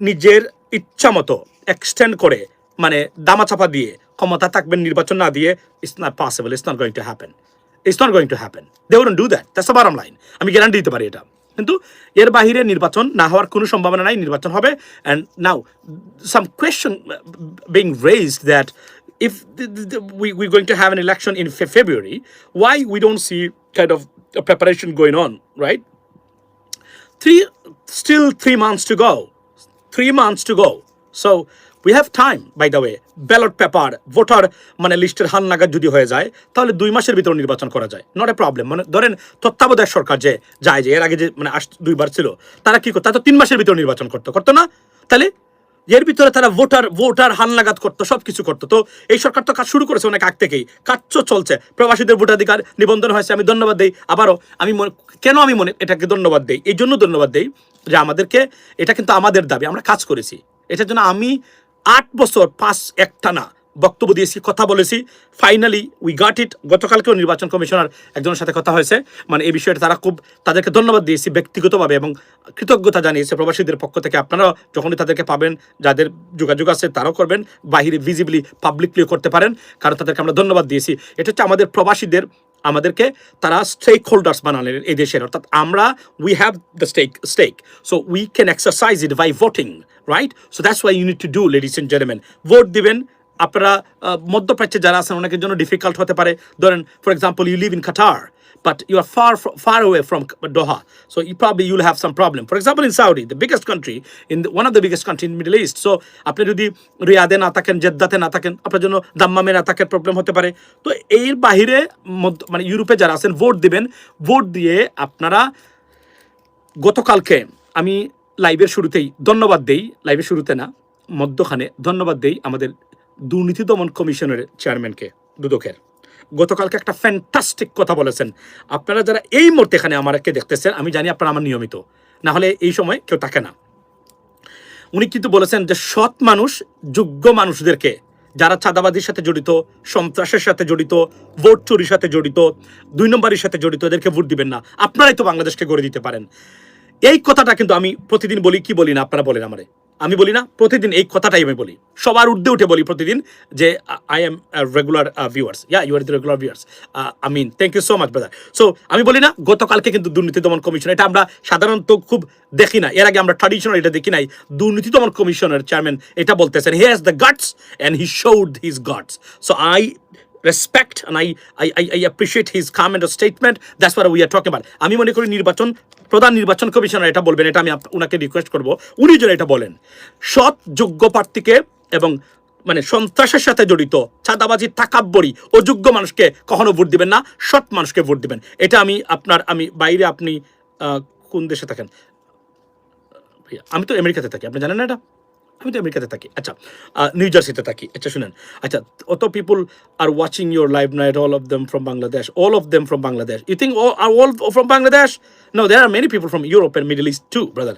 নিজের ইচ্ছা মতো এক্সটেন্ড করে মানে দামা দামাচাপা দিয়ে ক্ষমতা থাকবেন নির্বাচন না দিয়ে it's not possible it's not going to happen it's not going to happen they wouldn't do that that's bottom line আমি গ্যারান্টি দিতে পারি এটা কিন্তু এর বাহিরে নির্বাচন না হওয়ার কোনো সম্ভাবনা নাই নির্বাচন হবে and now some question being raised that the, the, the, we, we're going to have an election in Fe- February, why we don't see kind of a preparation going on, right? Three, still three months to go. So we have time, by the way. Ballot paper voter মানে লিস্টের হাল নাগাদ যদি হয়ে যায় তাহলে দুই মাসের ভিতরে নির্বাচন করা যায় নট এ প্রবলেম মানে ধরেন তত্ত্বাবধায়ক সরকার যে যায় যে এর আগে যে মানে আস দুইবার ছিল তারা কি করতো তারা তো তিন মাসের ভিতরে নির্বাচন করতো করতো না তাহলে এর ভিতরে তারা ভোটার ভোটার হানলাগাত করতো সব কিছু করতো। তো এই সরকার তো কাজ শুরু করেছে অনেক আগ থেকেই। কাজ চলছে। প্রবাসীদের ভোটাধিকার নিবন্ধন হয়েছে, আমি ধন্যবাদ দিই। আবারও আমি কেন আমি মনে, এটাকে ধন্যবাদ দিই? এই জন্য ধন্যবাদ দিই যে আমাদেরকে এটা কিন্তু আমাদের দাবি, আমরা কাজ করেছি। এটার জন্য আমি আট বছর, পাঁচ একটানা বক্তব্য দিয়েছি, কথা বলেছি। ফাইনালি উই গট ইট গতকালকেও নির্বাচন কমিশনার একজনের সাথে কথা হয়েছে। মানে এই বিষয়টা তারা খুব তাদেরকে ধন্যবাদ দিয়েছি ব্যক্তিগতভাবে এবং কৃতজ্ঞতা জানিয়েছে প্রবাসীদের পক্ষ থেকে। আপনারা যখনই তাদেরকে পাবেন, যাদের যোগাযোগ আছে তারাও করবেন। বাহিরে ভিজিবলি পাবলিকলিও করতে পারেন। কারণ তাদেরকে আমরা ধন্যবাদ দিয়েছি। এটা হচ্ছে আমাদের প্রবাসীদের, আমাদেরকে তারা স্টেক হোল্ডার্স বানালেন এই দেশের। অর্থাৎ আমরা we have the stake stake so we can exercise it by voting right so that's why you need to do ladies and gentleman vote দিবেন আপনারা মধ্যপ্রাচ্যে যারা আছেন অনেকের জন্য ডিফিকাল্ট হতে পারে। ধরেন for example you live in Qatar but you are far far away from Doha so so you you'll have some problem for For in in Saudi, the country in one of one of the biggest country in so আপনি যদি রিয়াদে না থাকেন জেদ্দাতে না থাকেন আপনার জন্য দাম্মামে না থাকেন প্রবলেম হতে পারে। তো এর বাহিরে মানে ইউরোপে যারা আছেন ভোট দিবেন। ভোট দিয়ে আপনারা গতকালকে আমি লাইভের শুরুতেই ধন্যবাদ দেই লাইভের শুরুতে না মধ্যখানে ধন্যবাদ দেই আমাদের দুর্নীতি দমন কমিশনের চেয়ারম্যানকে, দুদকের। গতকালকে একটা ফ্যান্টাস্টিক কথা বলেছেন। আপনারা যারা এই মুহূর্তে এখানে আমাকে দেখতেছেন, আমি জানি আপনারা আমার নিয়মিত। না হলে এই সময় কেউ থাকে না। উনি কিন্তু বলেছেন যে সৎ মানুষ যোগ্য মানুষদেরকে, যারা চাঁদাবাদির সাথে জড়িত, সন্ত্রাসের সাথে জড়িত, ভোট চুরির সাথে জড়িত, দুই নম্বরের সাথে জড়িত, এদেরকে ভোট দিবেন না। আপনারাই তো বাংলাদেশকে গড়ে দিতে পারেন। এই কথাটা কিন্তু আমি প্রতিদিন বলি, কি বলি না, আপনারা বলেন আমারে। আমি বলি না, প্রতিদিন এই কথাটাই আমি বলি। সবার ঊর্ধ্বে উঠে বলি প্রতিদিন যে I am regular viewers yeah you are the regular viewers I mean thank you so much brother so আমি বলি না, গতকালকে কিন্তু দুর্নীতি দমন কমিশন, এটা আমরা সাধারণত খুব দেখি না। এর আগে আমরা ট্রাডিশনাল এটা দেখি নাই। দুর্নীতি দমন কমিশনের চেয়ারম্যান এটা বলতেছেন he has the guts and he showed his guts so I respect and I, I, I, appreciate his comment or statement. That's what we are talking about. আমি মনে করি নির্বাচন প্রধান নির্বাচন কমিশনার এটা বলবেন এটা আমি ওনাকে রিকোয়েস্ট করব উনি যেন এটা বলেন সৎ যোগ্য প্রার্থীকে এবং মানে সন্ত্রাসের সাথে জড়িত চাঁদাবাজি তাকাব্বরি অযোগ্য মানুষকে কখনো ভোট দিবেন না সৎ মানুষকে ভোট দিবেন এটা আমি আপনার আমি বাইরে আপনি কোন দেশে থাকেন আমি তো আমেরিকাতে থাকি আপনি জানেন না এটা আমি তো আমেরিকাতে থাকি। আচ্ছা নিউ জার্সিতে থাকি। আচ্ছা শুনেন। আচ্ছা অত people are watching your live night all of them from Bangladesh all of them from Bangladesh you think are all from Bangladesh no there are many people from Europe and Middle East to brother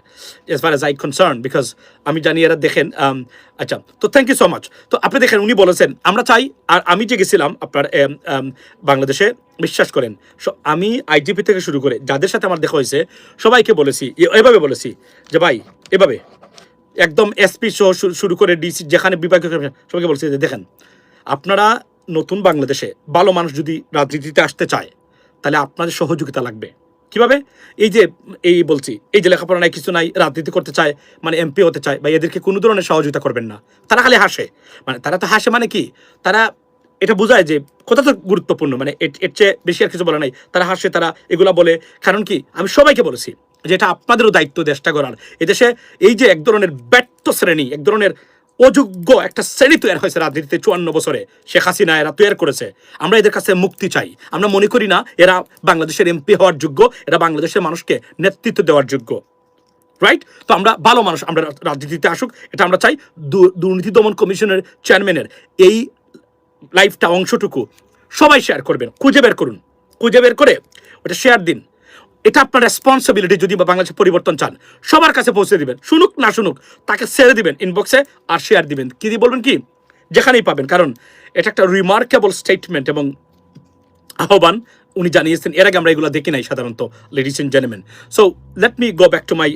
as far as I concern because আমি জানি এরা দেখেন um, আচ্ছা তো thank you so much তো আপনি দেখেন উনি বলেছেন আমরা চাই আর আমি যে গেছিলাম আপনার বাংলাদেশে বিশ্বাস করেন আমি আইজিপি থেকে শুরু করে যাদের সাথে আমার দেখা হয়েছে সবাইকে বলেছি এভাবে বলেছি যে ভাই এভাবে একদম এসপি সহ শুরু করে ডিসি যেখানে বিভাগীয় সবাইকে বলছি যে দেখেন, আপনারা নতুন বাংলাদেশে ভালো মানুষ যদি রাজনীতিতে আসতে চায়, তাহলে আপনাদের সহযোগিতা লাগবে। কীভাবে? এই যে, এই বলছি, এই যে লেখাপড়া নাই, কিছু নাই, রাজনীতি করতে চায় মানে এমপি হতে চায়, বা এদেরকে কোনো ধরনের সহযোগিতা করবেন না। তারা খালি হাসে। মানে তারা তো হাসে মানে কি? তারা, এটা বোঝায় যে কথা তো গুরুত্বপূর্ণ মানে এর চেয়ে বেশি আর কিছু বলা নাই। তারা হাসে, তারা এগুলা বলে। কারণ কি? আমি সবাইকে বলেছি যে এটা আপনাদেরও দায়িত্ব দেশটা করার এদেশে এই যে এক ধরনের ব্যর্থ শ্রেণি, এক ধরনের অযোগ্য একটা শ্রেণি তৈরি হয়েছে রাজনীতিতে চুয়ান্ন বছরে, শেখ হাসিনা এরা তৈরি করেছে। আমরা এদের কাছে মুক্তি চাই। আমরা মনে করি না এরা বাংলাদেশের এমপি হওয়ার যোগ্য, এরা বাংলাদেশের মানুষকে নেতৃত্ব দেওয়ার যোগ্য। রাইট তো আমরা ভালো মানুষ, আমরা রাজনীতিতে আসুক, এটা আমরা চাই। দুর্নীতি দমন কমিশনের চেয়ারম্যানের এই লাইফটা অংশটুকু সবাই শেয়ার করবেন, খুঁজে বের করুন। খুঁজে বের করে ওটা শেয়ার দিন। এটা আপনার রেসপন্সিবিলিটি যদি বাংলাদেশে পরিবর্তন চান, সবার কাছে পৌঁছে দিবেন, শুনুক না শুনুক, তাকে ছেড়ে দিবেন ইনবক্সে আর শেয়ার দিবেন। কি দিয়ে বলবেন কি? যেখানেই পাবেন, কারণ এটা একটা রিমার্কেবল স্টেটমেন্ট এবং আহ্বান উনি জানিয়েছেন। এর আগে আমরা এগুলো দেখি নাই সাধারণত ladies and gentleman so let me go back to my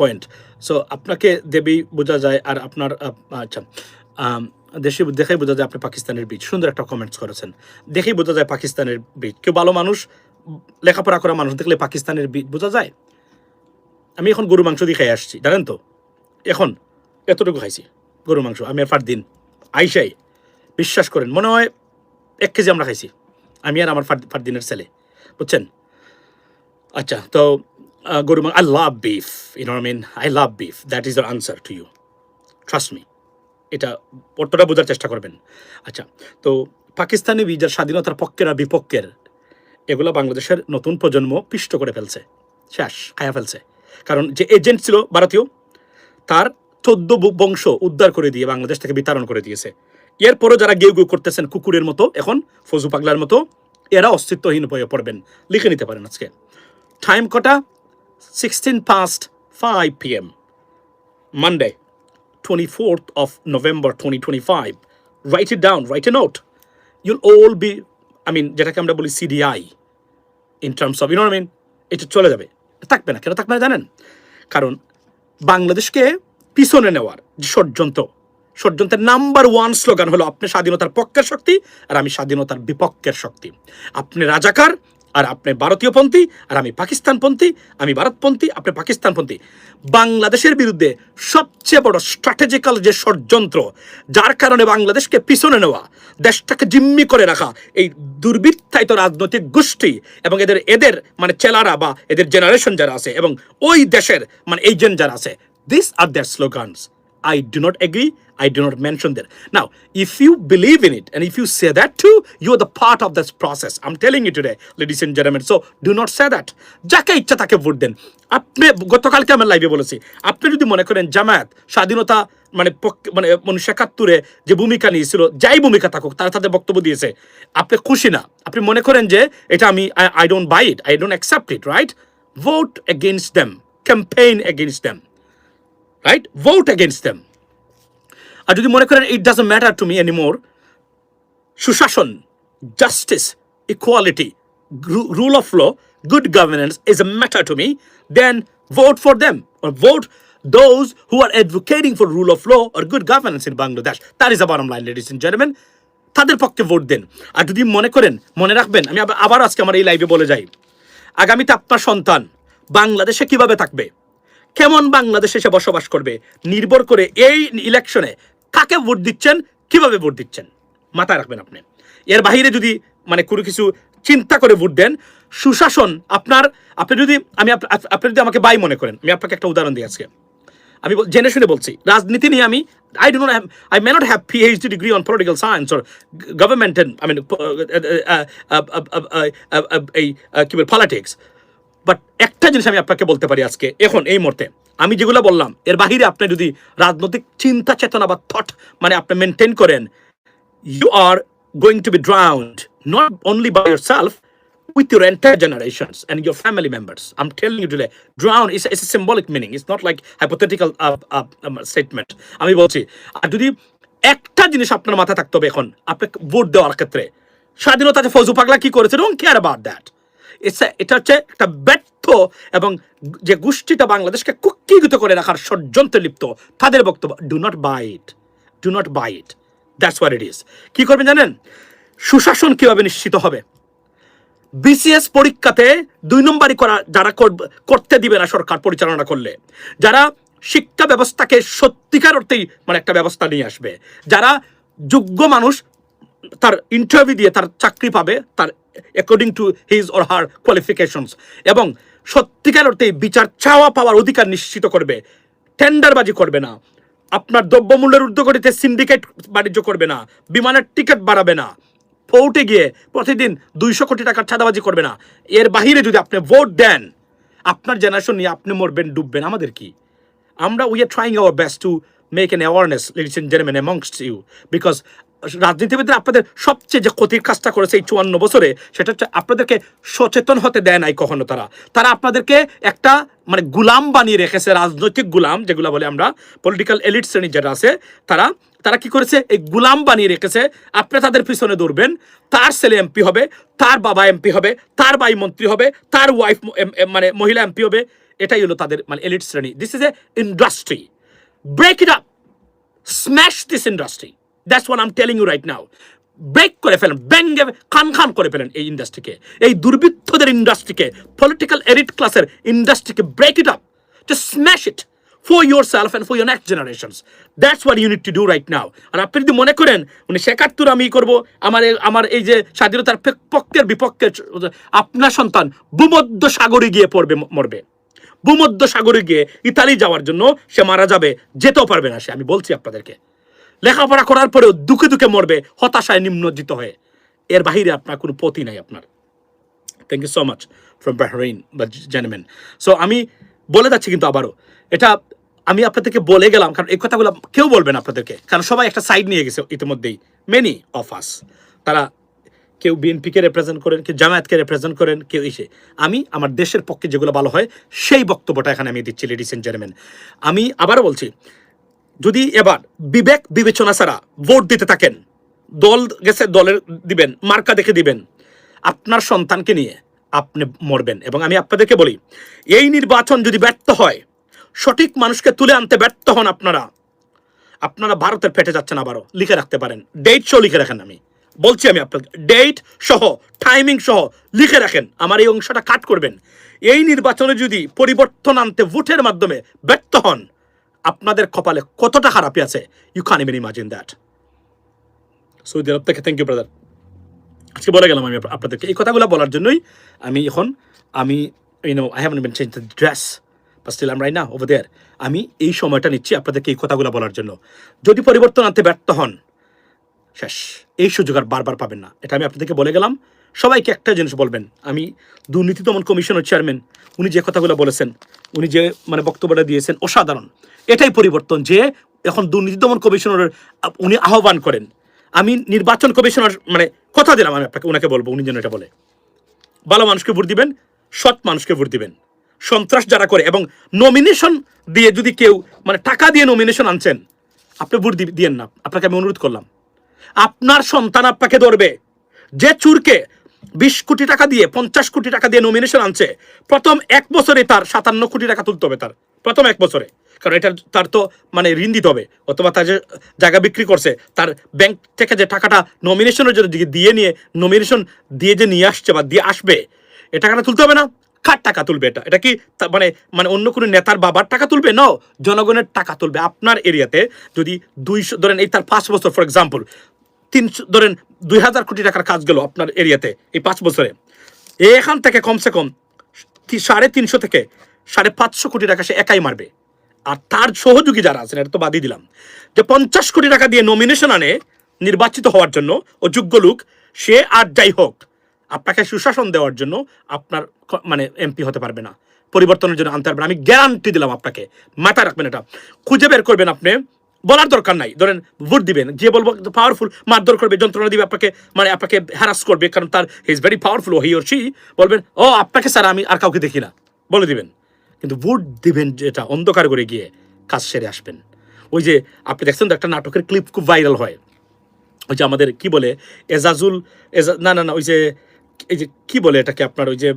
point so আপনাকে দেবী বোঝা যায় আর আপনার আচ্ছা দেশে দেখেই বোঝা যায় আপনি পাকিস্তানের বীজ। সুন্দর একটা কমেন্টস করেছেন। দেখেই বোঝা যায় পাকিস্তানের বীজ। কেউ ভালো মানুষ লেখাপড়া করা মানুষ দেখলে পাকিস্তানের বোঝা যায়। আমি এখন গরু মাংস দিয়ে খাই আসছি, জানেন তো? এখন এতটুকু খাইছি গরু মাংস। আমি ফার দিন আইসাই বিশ্বাস করেন, মনে হয় এক কেজি আমরা খাইছি। আমি আর আমার ফার ফারদিনের ছেলে, বুঝছেন? আচ্ছা তো গরু মাংস I love beef you know mean I love beef that is the answer to you trust me এটা অর্থটা বোঝার চেষ্টা করবেন। আচ্ছা তো, পাকিস্তানি বিজার স্বাধীনতার পক্ষের আর বিপক্ষের এগুলো বাংলাদেশের নতুন প্রজন্ম পিষ্ট করে ফেলছে, শেষ, খায়া ফেলছে। কারণ যে এজেন্ট ছিল ভারতীয়, তার চোদ্দ বংশ উদ্ধার করে দিয়ে বাংলাদেশ থেকে বিতরণ করে দিয়েছে। এরপরও যারা গেউ গেউ করতেছেন, কুকুরের মতো, এখন ফজু পাগলার মতো, এরা অস্তিত্বহীন হয়ে পড়বেন। লিখে নিতে পারেন আজকে। টাইম কটা? Sixteen past five P M Monday 24th of twenty 2025. Write it down write a note you'll all be I mean যেটাকে আমরা বলি CDI in terms of economy mean এটা চলে যাবে। থাকবে না, কেন থাকবে না জানেন? কারণ বাংলাদেশকে পিছনে নেওয়ার যে ষড়যন্ত্র, ষড়যন্ত্রের নাম্বার ওয়ান স্লোগান হলো, আপনি স্বাধীনতার পক্ষের শক্তি আর আমি স্বাধীনতার বিপক্ষের শক্তি। আপনি রাজাকার আর আপনি ভারতীয়পন্থী আর আমি পাকিস্তানপন্থী আমি ভারতপন্থী আপনি পাকিস্তানপন্থী বাংলাদেশের বিরুদ্ধে সবচেয়ে বড় স্ট্র্যাটেজিক্যাল যে ষড়যন্ত্র, যার কারণে বাংলাদেশকে পিছনে নেওয়া, দেশটাকে জিম্মি করে রাখা, এই দুর্বৃত্তায়িত রাজনৈতিক গোষ্ঠী এবং এদের এদের মানে চেলারা বা এদের জেনারেশন যারা আছে এবং ওই দেশের মানে এজেন্ট যারা আছে this are their slogans I do not agree. I do not mention that. Now, if you believe in it and if you say that too, you're the part of this process. I'm telling you today, ladies and gentlemen. So do not say that. যাকে ইচ্ছা তাকে vote দেন আপনি গতকালকে আমার লাইভে বলেছি আপনি যদি মনে করেন জামায়াত স্বাধীনতা মানে মানে উনিশশো একাত্তরে যে ভূমিকা নিয়েছিল যাই ভূমিকা থাকুক তারা তাদের বক্তব্য দিয়েছে আপনি খুশি না আপনি মনে করেন যে এটা আমি I don't buy it I don't accept it right vote against them campaign against them right vote against them আর যদি মনে করেন it doesn't matter to me anymore সুশাসন justice equality rule of law good governance is a matter to me then vote for them or vote those who are advocating for rule of law or good governance in Bangladesh. That is the bottom line, ladies and gentlemen. তাদের পক্ষে vote দেন। আর যদি মনে করেন মনে রাখবেন আমি আবার আজকে আমার এই লাইভে বলে যাই। আগামীতে আপনার সন্তান বাংলাদেশে কীভাবে থাকবে? কেমন বাংলাদেশে সে বসবাস করবে নির্ভর করে এই ইলেকশনে কাকে ভোট দিচ্ছেন কীভাবে ভোট দিচ্ছেন মাথায় রাখবেন আপনি এর বাহিরে যদি মানে কোনো কিছু চিন্তা করে ভোট দেন সুশাসন আপনার আপনি যদি আমি আপ- আপ- আপনি যদি আমাকে বাই মনে করেন আমি আপনাকে একটা উদাহরণ দিই আজকে আমি জেনে শুনে বলছি রাজনীতি নিয়ে আমি I do not have I may not have PhD degree on political science or government I mean এই uh, কি বল পলিটিক্স বাট একটা জিনিস আমি আপনাকে বলতে পারি আজকে। এখন, এই মুহূর্তে, আমি যেগুলো বললাম, এর বাহিরে আপনি যদি রাজনৈতিক চিন্তা, চেতনা বা থট মানে আপনি মেনটেন করেন you are going to be drowned not only by yourself with your entire generation and your family members I'm telling you to drowned is is a symbolic meaning it's not like hypothetical statement আমি বলছি, আর যদি একটা জিনিস আপনার মাথায় থাকতে হবে এখন, আপনাকে ভোট দেওয়ার ক্ষেত্রে, স্বাধীনতা ফৌজু পাগলা কি করেছে ডোন কেয়ার অ্যাবাউট দ্যাট এটা হচ্ছে একটা ব্যর্থ এবং যে গোষ্ঠীটা বাংলাদেশকে কুক্ষিগত করে রাখার ষড়যন্ত্রে লিপ্ত, তাদের বক্তব্য do not buy it do not buy it that's what it is কি করবেন জানেন? সুশাসন কীভাবে নিশ্চিত হবে? বিসিএস পরীক্ষাতে দুই নম্বরই করা, যারা করতে দিবে না সরকার পরিচালনা করলে, যারা শিক্ষা ব্যবস্থাকে সত্যিকার অর্থেই মানে একটা ব্যবস্থা নিয়ে আসবে, যারা যোগ্য মানুষ, তার ইন্টারভিউ দিয়ে তার চাকরি পাবে, তার according to his or her qualifications এবং সত্যিকার অর্থে বিচার চাওয়া পাওয়ার অধিকার নিশ্চিত করবে। টেন্ডারবাজি করবে না। আপনার দ্রব্যমূল্যের ঊর্ধ্বগতিতে সিন্ডিকেট বাণিজ্য করবে না। বিমানের টিকিট বাড়াবে না। ভোটে গিয়ে প্রতিদিন দুইশো কোটি টাকার ছাদাবাজি করবে না। এর বাহিরে যদি আপনি ভোট দেন, আপনার জেনারেশন নিয়ে আপনি মরবেন, ডুববেন। আমাদের কি? আমরা we are trying our best to make an awareness ladies and gentleman amongst you because রাজনীতিবিদরা আপনাদের সবচেয়ে যে ক্ষতির কাজটা করেছে এই চুয়ান্ন বছরে, সেটা হচ্ছে আপনাদেরকে সচেতন হতে দেয় নাই কখনো তারা। তারা আপনাদেরকে একটা মানে গুলাম বানিয়ে রেখেছে, রাজনৈতিক গুলাম, যেগুলো বলে আমরা পলিটিক্যাল এলিট শ্রেণি যারা আছে, তারা তারা কি করেছে? এই গুলাম বানিয়ে রেখেছে, আপনি তাদের পিছনে দৌড়বেন, তার ছেলে এমপি হবে, তার বাবা এমপি হবে, তার ভাই মন্ত্রী হবে, তার ওয়াইফ মানে মহিলা এমপি হবে, এটাই হলো তাদের মানে এলিট শ্রেণি। This is a industry break it up smash this industry that's one I'm telling you right now break করে ফেলেন, ব্যাঙ্গে খান খান করে ফেলেন এই ইন্ডাস্ট্রিকে এই দুর্বৃত্তদের ইন্ডাস্ট্রিকে পলিটিক্যাল এরিট ক্লাসের ইন্ডাস্ট্রিকে break it up to smash it for yourself and for your next generations that's what you need to do right now আর আপনি যদি মনে করেন, উনি শেখাত্তর আমি করব, আমার আমার এই যে স্বাধীনতার পক্ষের বিপক্ষে আপনার সন্তান ভূমধ্য সাগরে গিয়ে পড়বে মরবে। ভূমধ্য সাগরে গিয়ে ইতালি যাওয়ার জন্য সে মারা যাবে, যেতেও পারবে না সে, আমি বলছি আপনাদেরকে। লেখাপড়া করার পরেও দুঃখে দুঃখে মরবে, হতাশায় নিম্নজিত হয়ে। এর বাহিরে আপনার কোনো পতি নাই আপনার। Thank you so much from Bahrain বা জেনেমেন সো আমি বলে যাচ্ছি কিন্তু আবারও, এটা আমি আপনাদেরকে বলে গেলাম, কারণ এই কথাগুলো কেউ বলবেন আপনাদেরকে, কারণ সবাই একটা সাইড নিয়ে গেছে ইতিমধ্যেই মেনি অফ আস তারা কেউ বিএনপিকে রিপ্রেজেন্ট করেন, কেউ জামায়াতকে রিপ্রেজেন্ট করেন, কেউ এসে আমি আমার দেশের পক্ষে যেগুলো ভালো হয়, সেই বক্তব্যটা এখানে আমি দিচ্ছি লেডিস এন্ড জেন্টলম্যান আমি আবারও বলছি যদি এবার বিবেক বিবেচনা ছাড়া ভোট দিতে থাকেন, দল গেছে, দলের দিবেন, মার্কা দেখে দিবেন, আপনার সন্তানকে নিয়ে আপনি মরবেন। এবং আমি আপনাদেরকে বলি, এই নির্বাচন যদি ব্যর্থ হয়, সঠিক মানুষকে তুলে আনতে ব্যর্থ হন আপনারা আপনারা ভারতের ফেটে যাচ্ছেন আবারও। লিখে রাখতে পারেন। ডেট সহ লিখে রাখেন আমি। বলছি আমি আপনাকে ডেট সহ টাইমিং সহ লিখে রাখেন। আমার এই অংশটা কাট করবেন। এই নির্বাচনে যদি পরিবর্তন আনতে ভোটের মাধ্যমে ব্যর্থ হন আপনাদের কপালে কতটা খারাপই আছে? ইউ খান ইমেন ইমাজিন দ্যাট সৌদি আরব থেকে থ্যাংক ইউ ব্রাদার আজকে বলে গেলাম আমি আপনাদেরকে। এই কথাগুলো বলার জন্যই আমি এখন, আমি you know I have change the dress still I'm right না ওভার দেয়ার আমি এই সময়টা নিচ্ছি আপনাদেরকে এই কথাগুলো বলার জন্য। যদি পরিবর্তন আনতে ব্যর্থ হন, শেষ। এই সুযোগ আর বারবার পাবেন না। এটা আমি আপনাদেরকে বলে গেলাম। সবাইকে একটা জিনিস বলবেন। আমি দুর্নীতি দমন কমিশনের চেয়ারম্যান, উনি যে কথাগুলো বলেছেন, উনি যে মানে বক্তব্যটা দিয়েছেন, অসাধারণ। এটাই পরিবর্তন যে এখন দুর্নীতি দমন কমিশনের, উনি আহ্বান করেন। আমি নির্বাচন কমিশনার মানে কথা দিলাম আমি আপনাকে ওনাকে বলব, উনি যেন এটা বলে। ভালো মানুষকে ভোট দিবেন, সৎ মানুষকে ভোট দিবেন। সন্ত্রাস যারা করে এবং নমিনেশন দিয়ে যদি কেউ মানে টাকা দিয়ে নমিনেশন আনছেন, আপনি ভোট দিয়েন না। আপনাকে আমি অনুরোধ করলাম। আপনার সন্তান আপনাকে ধরবে। যে চুরকে বিশ কোটি টাকা দিয়ে পঞ্চাশ কোটি টাকা দিয়ে নমিনেশন আনছে। প্রথম এক বছরে তার সাতান্ন কোটি টাকা তুলতে হবে তার। প্রথম এক বছরে। কারণ এটা তার তো মানে ঋণ দিতে হবে। অথবা তার যে জায়গা বিক্রি করছে, তার ব্যাংক থেকে যে টাকাটা নমিনেশনের জন্য দিয়ে নিয়ে নমিনেশন দিয়ে যে নিয়ে আসছে বা দিয়ে আসবে, এ টাকাটা তুলতে হবে না। কার টাকা তুলবে এটা? এটা কি মানে মানে অন্য কোনো নেতার বাবার টাকা তুলবে? ন জনগণের টাকা তুলবে। আপনার এরিয়াতে যদি দুইশো, ধরেন এই তার পাঁচ বছর ফর এক্সাম্পল তিনশো, ধরেন দুই হাজার কোটি টাকার কাজ গেল আপনার এরিয়াতে এই পাঁচ বছরে। এখান থেকে কমসে কম সাড়ে তিনশো থেকে সাড়ে পাঁচশো কোটি টাকা সে একাই মারবে। আর তার সহযোগী যারা আছেন, এটা তো বাদই দিলাম। যে পঞ্চাশ কোটি টাকা দিয়ে নমিনেশন আনে নির্বাচিত হওয়ার জন্য ও যোগ্য লোক, সে আর যাই হোক, আপনাকে সুশাসন দেওয়ার জন্য আপনার মানে এমপি হতে পারবে না। পরিবর্তনের জন্য আনতে পারবে না। আমি গ্যারান্টি দিলাম আপনাকে। মাথায় রাখবেন এটা। খুঁজে বের করবেন আপনি। বলার দরকার নাই। ধরেন, ভোট দিবেন যে বলব পাওয়ারফুল মারধর করবে যন্ত্রণা দিবে আপনাকে মানে আপনাকে হ্যারাস করবে, কারণ তার he is very powerful he or C বলবেন, ও, আপনাকে স্যার আমি আর কাউকে দেখি না। বলে দিবেন। কিন্তু ভোট দিবেন যেটা, অন্ধকার করে গিয়ে কাজ সেরে আসবেন। ওই যে, আপনি দেখছেন তো একটা নাটকের ক্লিপ খুব ভাইরাল হয়। ওই যে আমাদের, কি বলে, এজাজুল, এজা, না না না, ওই যে, এই যে, কি বলে এটাকে আপনার, ওই যে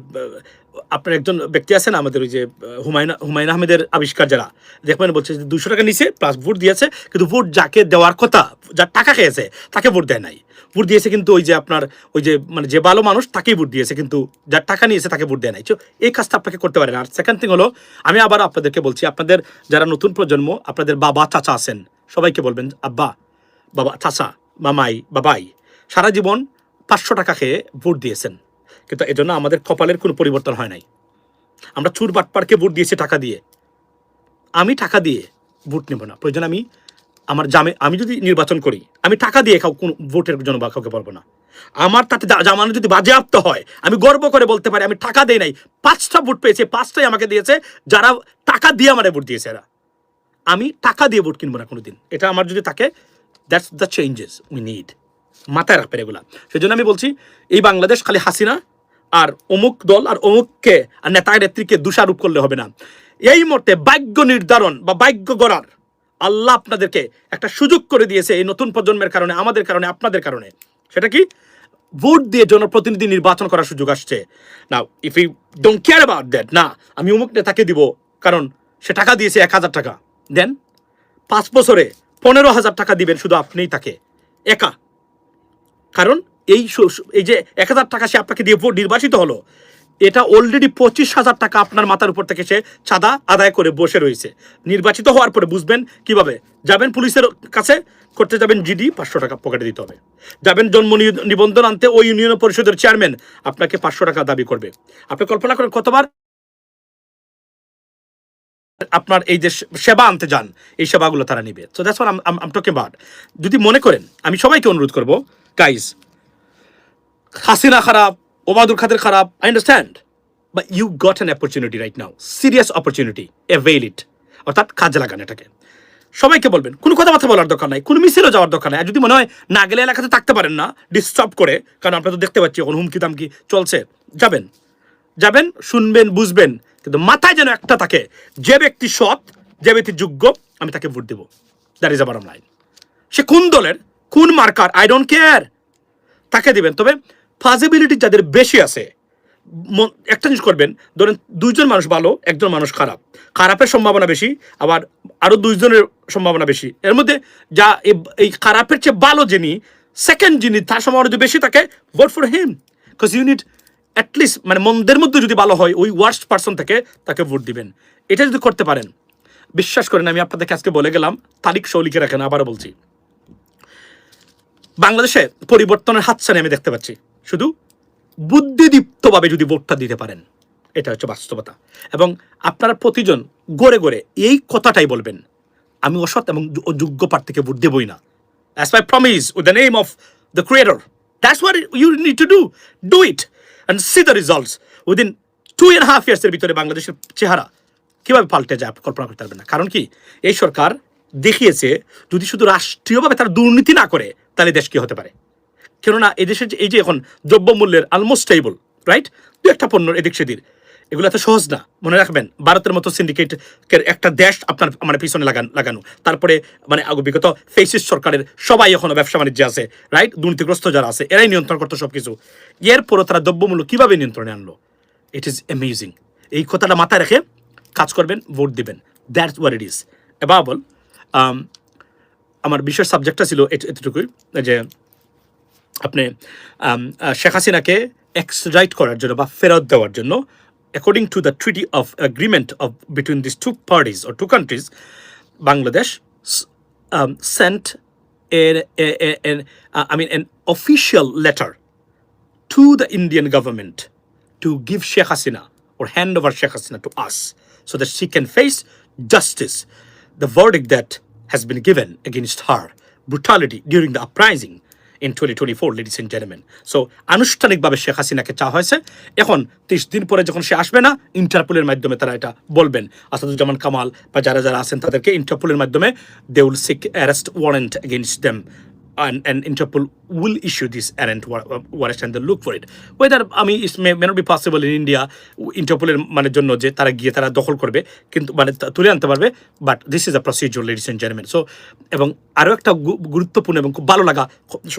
আপনার একজন ব্যক্তি আছেন আমাদের ওই যে হুমায়ুন হুমায়ুন আহমেদের আবিষ্কার যারা। দেখবেন বলছে যে দুশো টাকা নিছে প্লাস ভোট দিয়েছে, কিন্তু ভোট যাকে দেওয়ার কথা যার টাকা খেয়েছে, তাকে ভোট দেয় নাই। ভোট দিয়েছে কিন্তু ওই যে আপনার, ওই যে মানে যে ভালো মানুষ, তাকেই ভোট দিয়েছে, কিন্তু যার টাকা নিয়েছে, তাকে ভোট দেয় নাই। তো এই কাজটা আপনাকে করতে পারেন। আর সেকেন্ড থিং হলো, আমি আবার আপনাদেরকে বলছি, আপনাদের যারা নতুন প্রজন্ম, আপনাদের বাবা, চাচা আছেন, সবাইকে বলবেন, আব্বা, বাবা, চাচা, মামাই, বাবাই, সারা জীবন পাঁচশো টাকা খেয়ে ভোট দিয়েছেন। কিন্তু এজন্য আমাদের কপালের কোনো পরিবর্তন হয় নাই। আমরা চুর বাটপারকে ভোট দিয়েছি টাকা দিয়ে। আমি টাকা দিয়ে ভোট নেব না। প্রয়োজন আমি আমার জামে আমি যদি নির্বাচন করি, আমি টাকা দিয়ে কাউ কোনো ভোটের জন্য বা কাউকে পারব না। আমার তাতে জামানো যদি বাজেয়াপ্ত হয়, আমি গর্ব করে বলতে পারি, আমি টাকা দেই নাই। পাঁচটা ভোট পেয়েছে, পাঁচটাই আমাকে দিয়েছে, যারা টাকা দিয়ে আমার ভোট দিয়েছে এরা। আমি টাকা দিয়ে ভোট কিনবো না কোনো দিন এটা আমার যদি তাকে that's the changes we need মাথায় রাখবেন এগুলা। সেজন্য আমি বলছি, এই বাংলাদেশ খালি হাসিনা আর অমুক দল আর অমুককে আর নেতা নেত্রীকে দোষারোপ করলে হবে না। এই মুহূর্তে ভাগ্য নির্ধারণ বা ভাগ্য গড়ার আল্লাহ আপনাদেরকে একটা সুযোগ করে দিয়েছে এই নতুন প্রজন্মের কারণে, আমাদের কারণে, আপনাদের কারণে। সেটা কি? ভোট দিয়ে জনপ্রতিনিধি নির্বাচন করার সুযোগ আসছে। না if you don't care about that না, আমি অমুক নেতাকে দিব, কারণ সে টাকা দিয়েছে এক হাজার টাকা। দেন পাঁচ বছরে পনেরো হাজার টাকা দিবেন শুধু আপনিই তাকে, একা। কারণ এই এই যে এক হাজার টাকা সে আপনাকে দিয়ে নির্বাচিত হলো, এটা অলরেডি পঁচিশ হাজার টাকা আপনার মাথার উপর থেকে সে চাঁদা আদায় করে বসে রয়েছে। নির্বাচিত হওয়ার পরে বুঝবেন কীভাবে। যাবেন পুলিশের কাছে, করতে যাবেন জিডি, পাঁচশো টাকা পকেটে দিতে হবে। যাবেন জন্ম নিবন্ধন আনতে ওই ইউনিয়ন পরিষদের চেয়ারম্যান, আপনাকে পাঁচশো টাকা দাবি করবে। আপনি কল্পনা করেন কতবার আপনার এই যে সেবা আনতে যান, এই সেবাগুলো তারা নিবে। সো দ্যাটস যদি মনে করেন, আমি সবাইকে অনুরোধ করব গাইজ হাসিনা খারাপ, ওবায়দুল খাদের খারাপ I understand but you got an opportunity right now serious opportunity avail it অর্থাৎ কাজে লাগান এটাকে। সবাইকে বলবেন, কোনো কথাবার্তা বলার দরকার নাই, কোনো মিছিলও যাওয়ার দরকার নাই। যদি মনে হয় না গেলে এলাকাতে থাকতে পারেন না ডিস্টার্ব করে, কারণ আপনারা তো দেখতে পাচ্ছি এখন হুমকি দামকি চলছে, যাবেন। যাবেন, শুনবেন, বুঝবেন, কিন্তু মাথায় যেন একটা থাকে, যে ব্যক্তি সৎ, যে ব্যক্তি যোগ্য, আমি তাকে ভোট দেবো। দ্যাট ইজ আবার লাইন সে কোন দলের, কোন মার্কার আই ডোন্ট কেয়ার তাকে দিবেন। তবে পসিবিলিটি যাদের বেশি আছে একটা জিনিস করবেন, ধরেন দুইজন মানুষ ভালো, একজন মানুষ খারাপ। খারাপের সম্ভাবনা বেশি, আবার আরও দুইজনের সম্ভাবনা বেশি। এর মধ্যে যা এই- খারাপের চেয়ে ভালো যিনি সেকেন্ড যিনি, তার সম্ভাবনা যদি বেশি থাকে vote for him because you need at least মানে মন্দের মধ্যে যদি ভালো হয়, ওই ওয়ার্স্ট পার্সন থেকে তাকে ভোট দিবেন। এটা যদি করতে পারেন, বিশ্বাস করেন, আমি আপনাদেরকে আজকে বলে গেলাম, তারিখ লিখে রাখেন, আবারও বলছি। বাংলাদেশে পরিবর্তনের হাতছানি আমি দেখতে পাচ্ছি। শুধু বুদ্ধিদীপ্তভাবে যদি ভোটটা দিতে পারেন, এটা হচ্ছে বাস্তবতা। এবং আপনারা প্রতিজন গড়ে গড়ে এই কথাটাই বলবেন, আমি অসৎ এবং যোগ্য প্রার্থীকে ভোট দেবই না। As my promise with the name of the creator that's what you need to do do it and see the results within two and half ইয়ার্সের ভিতরে বাংলাদেশের চেহারা কীভাবে পাল্টে যায়, আপনি কল্পনা করতে পারবেন না। কারণ কি? এই সরকার দেখিয়েছে, যদি শুধু রাষ্ট্রীয়ভাবে তারা দুর্নীতি না করে, তাহলে দেশ কি হতে পারে? কেননা এদেশের যে এই যে এখন দ্রব্যমূল্যের অলমোস্ট স্টেবল রাইট দু একটা পণ্য এদিক সেদিক। এগুলো এত সহজ না। মনে রাখবেন, ভারতের মতো সিন্ডিকেটের একটা দেশ আপনার মানে পিছনে লাগান লাগানো। তারপরে মানে বিগত ফেসিস সরকারের সবাই এখনও ব্যবসা বাণিজ্যে আছে রাইট দুর্নীতিগ্রস্ত যারা আছে, এরাই নিয়ন্ত্রণ করতো সব কিছু এরপরও তারা দ্রব্যমূল্য কীভাবে নিয়ন্ত্রণে আনলো? ইট ইজ অ্যামেজিং এই কথাটা মাথায় রেখে কাজ করবেন ভোট দিবেন। দ্যাটস ওয়ার ইট ইজ এবাবল আমার বিশেষ সাবজেক্টটা ছিল এত- এতটুকুই, যে আপনি আম, আহ, শেখ হাসিনাকে এক্সট্রাইট করার জন্য বা ফেরত দেওয়ার জন্য according to the treaty of agreement of between this two parties or two countries Bangladesh sent I mean an official letter to the Indian government to give Sheikh Hasina or hand over Sheikh Hasina to us so that she can face justice. The verdict that has been given against her brutality during the uprising in 2024, ladies and gentlemen. So আনুষ্ঠানিকভাবে শেখ হাসিনাকে চাওয়া হয়েছে। এখন তিরিশ দিন পরে যখন সে আসবে না ইন্টারপোলের মাধ্যমে তারা এটা বলবেন। আসাদুজ্জামান কামাল বা যারা যারা আছেন তাদেরকে ইন্টারপোলের মাধ্যমে they will seek arrest warrant against them and, and Interpol will issue this errant wa- wa- warrant and they look for it. Whether I mean it may, may not be possible in India ইন্টারপোলের মানে জন্য যে তারা গিয়ে তারা দখল করবে কিন্তু মানে তুলে আনতে পারবে but this is a procedure ladies and gentleman so এবং আরও একটা গুরুত্বপূর্ণ এবং খুব ভালো লাগা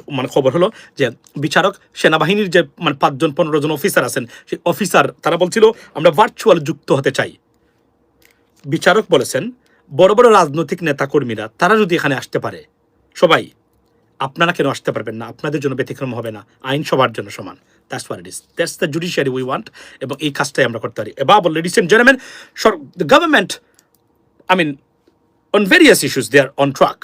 মানে খবর হলো যে বিচারক সেনাবাহিনীর যে মানে পাঁচজন পনেরো জন অফিসার আছেন সেই অফিসার তারা বলছিল আমরা ভার্চুয়াল যুক্ত হতে চাই বিচারক বলেছেন বড় বড় রাজনৈতিক নেতাকর্মীরা তারা যদি এখানে আসতে পারে সবাই আপনারা কেন আসতে পারবেন না? আপনাদের জন্য ব্যতিক্রম হবে না। আইন সবার জন্য সমান। That's what it is that's the judiciary we want এবং এই কাজটাই আমরা করতে পারি। এবার ladies and gentleman the government I mean on various issues they are on track